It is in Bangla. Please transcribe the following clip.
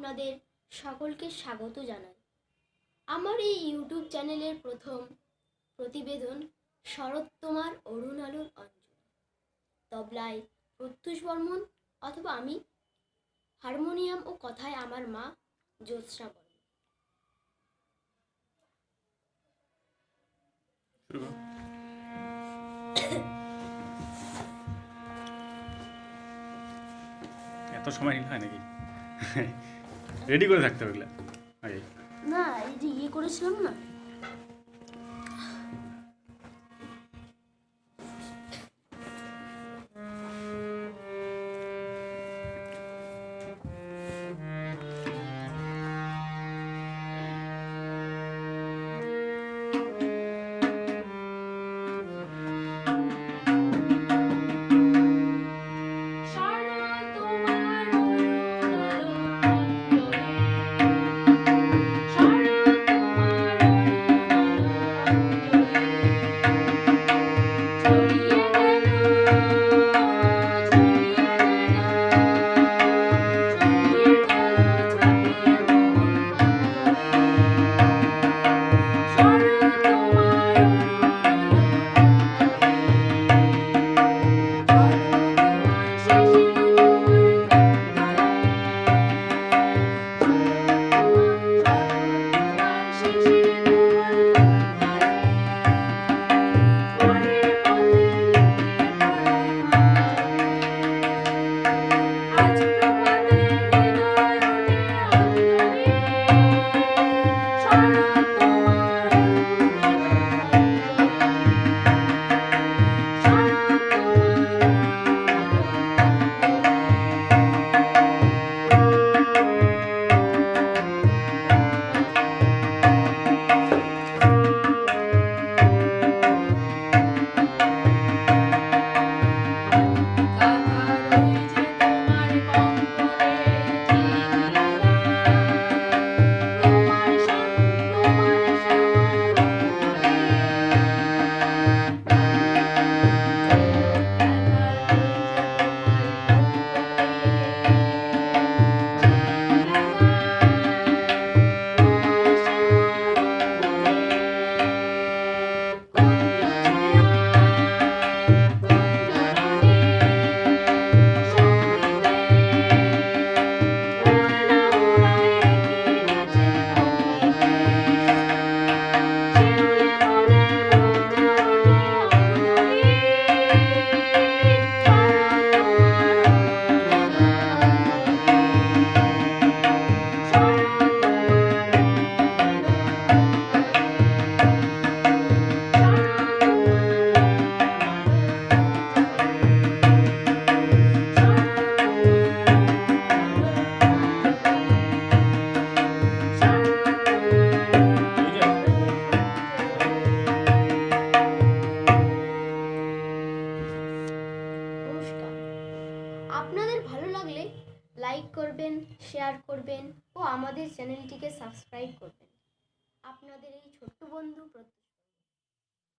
আপনাদের সকলকে স্বাগত জানাই। আমার এই ইউটিউব চ্যানেলের প্রথম প্রতিবেদন শরৎতমার অরুণ আলোর অঞ্চল তবলায় প্রত্যুষ বর্মন অথবা আমি হারমোনিয়াম ও কথায় আমার মা জ্যোৎস্না বর্মন। এত সময় হয় নাকি? রেডি করে থাকতে হবে এগুলা। না এই যে ইয়ে করেছিলাম না? আপনাদের ভালো লাগলে লাইক করবেন শেয়ার করবেন ও আমাদের চ্যানেলটিকে সাবস্ক্রাইব করবেন। আপনাদের এই ছোট্ট বন্ধু প্রত্যুষ